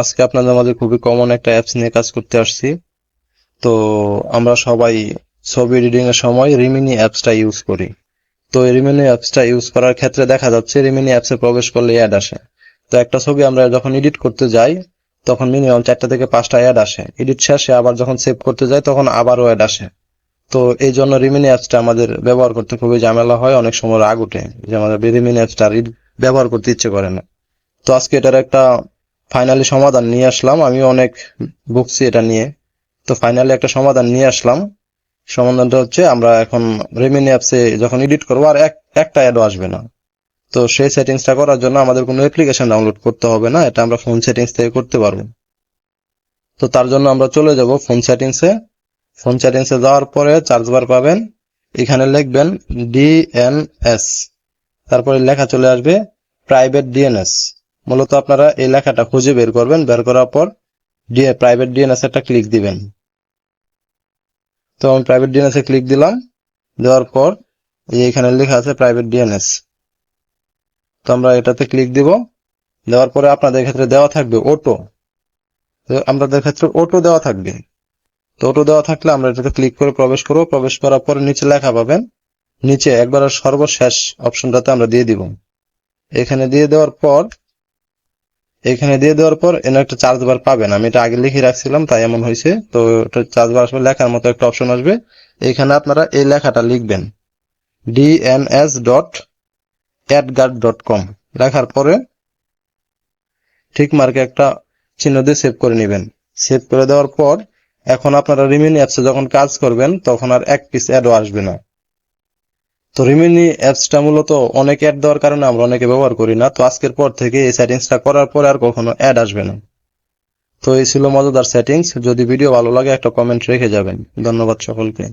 আজকে আপনাদের মাঝে খুবই কমন একটা অ্যাপস নিয়ে কাজ করতে আসছি। তো আমরা সবাই ছবি এডিটিং এর সময় রিমিনি অ্যাপসটা ইউজ করি। তো এই রিমিনি অ্যাপসটা ইউজ করার ক্ষেত্রে দেখা যাচ্ছে রিমিনি অ্যাপসে প্রবেশ করলে অ্যাড আসে। তো একটা ছবি আমরা যখন এডিট করতে যাই, তখন মিনিমাম চারটা থেকে পাঁচটা অ্যাড আসে। এডিট শেষে আবার যখন সেভ করতে যাই, তখন আবারও অ্যাড আসে। তো এই জন্য রিমিনি অ্যাপসটা আমাদের ব্যবহার করতে খুবই ঝামেলা হয়, অনেক সময় রাগ উঠে যে আমাদের রিমিনি অ্যাপসটা ব্যবহার করতে ইচ্ছে করে না। তো আজকে এটার একটা ফাইনালি সমাধান নিয়ে আসলাম। আমি অনেক ভুগছি এটা নিয়ে। তো ফাইনালি একটা সমাধান নিয়ে আসলাম। সমাধানটা হচ্ছে আমরা এখন রেমিনি অ্যাপসে যখন এডিট করব আর এক, একটা অ্যাডও আসবে না। তো সেই সেটিংসটা করার জন্য আমাদের কোনো অ্যাপ্লিকেশন ডাউনলোড করতে হবে না। এটা আমরা ফোন সেটিংস থেকে করতে পারব। তো তার জন্য আমরা চলে যাব ফোন সেটিংসে ফোন সেটিংসে যাওয়ার পরে চার্জ বার পাবেন। এখানে লিখবেন ডিএনএস তারপরে লেখা চলে আসবে প্রাইভেট ডিএনএস মূলত আপনারা এই লেখাটা খুঁজে বের করবেন। বের করার পর ডিএ প্রাইভেট ডিএনএস একটা ক্লিক দিবেন। তো আমি প্রাইভেট ডিএনএস এ ক্লিক দিলাম। দেওয়ার পর এখানে লেখা আছে প্রাইভেট ডিএনএস তো আমরা এটাতে ক্লিক দিব। দেওয়ার পরে আপনাদের ক্ষেত্রে দেওয়া থাকবে অটো তো আমাদের ক্ষেত্রে অটো দেওয়া থাকবে। তো অটো দেওয়া থাকলে আমরা এটাতে ক্লিক করে প্রবেশ করব। প্রবেশ করার পরে নিচে লেখা পাবেন। নিচে একবার সর্বশেষ অপশনটাতে আমরা দিয়ে দিব। এখানে দিয়ে দেওয়ার পর এখানে দিয়ে দেওয়ার পর এনে একটা চার্জ বার পাবেন। আমি এটা আগে লিখে রাখছিলাম, তাই এমন হয়েছে। তো চার্জ বার আসবে লেখার মতো একটা অপশন আসবে। এখানে আপনারা এই লেখাটা লিখবেন। DNS dot AdGuard dot com লেখার পরে ঠিক মার্কে একটা চিহ্ন দিয়ে সেভ করে নেবেন। সেভ করে দেওয়ার পর এখন আপনারা রিমিনি অ্যাপসে যখন কাজ করবেন, তখন আর এক পিস অ্যাডও আসবে না। তো রিমিনি অ্যাপসটা মূলত অনেক অ্যাড দেওয়ার কারণে আমরা অনেকে ব্যবহার করি না। তো আজকের পর থেকে এই সেটিংসটা করার পরে আর কখনো অ্যাড আসবে না। তো এই ছিল মজাদার সেটিংস যদি ভিডিও ভালো লাগে একটা কমেন্ট রেখে যাবেন। ধন্যবাদ সকলকে।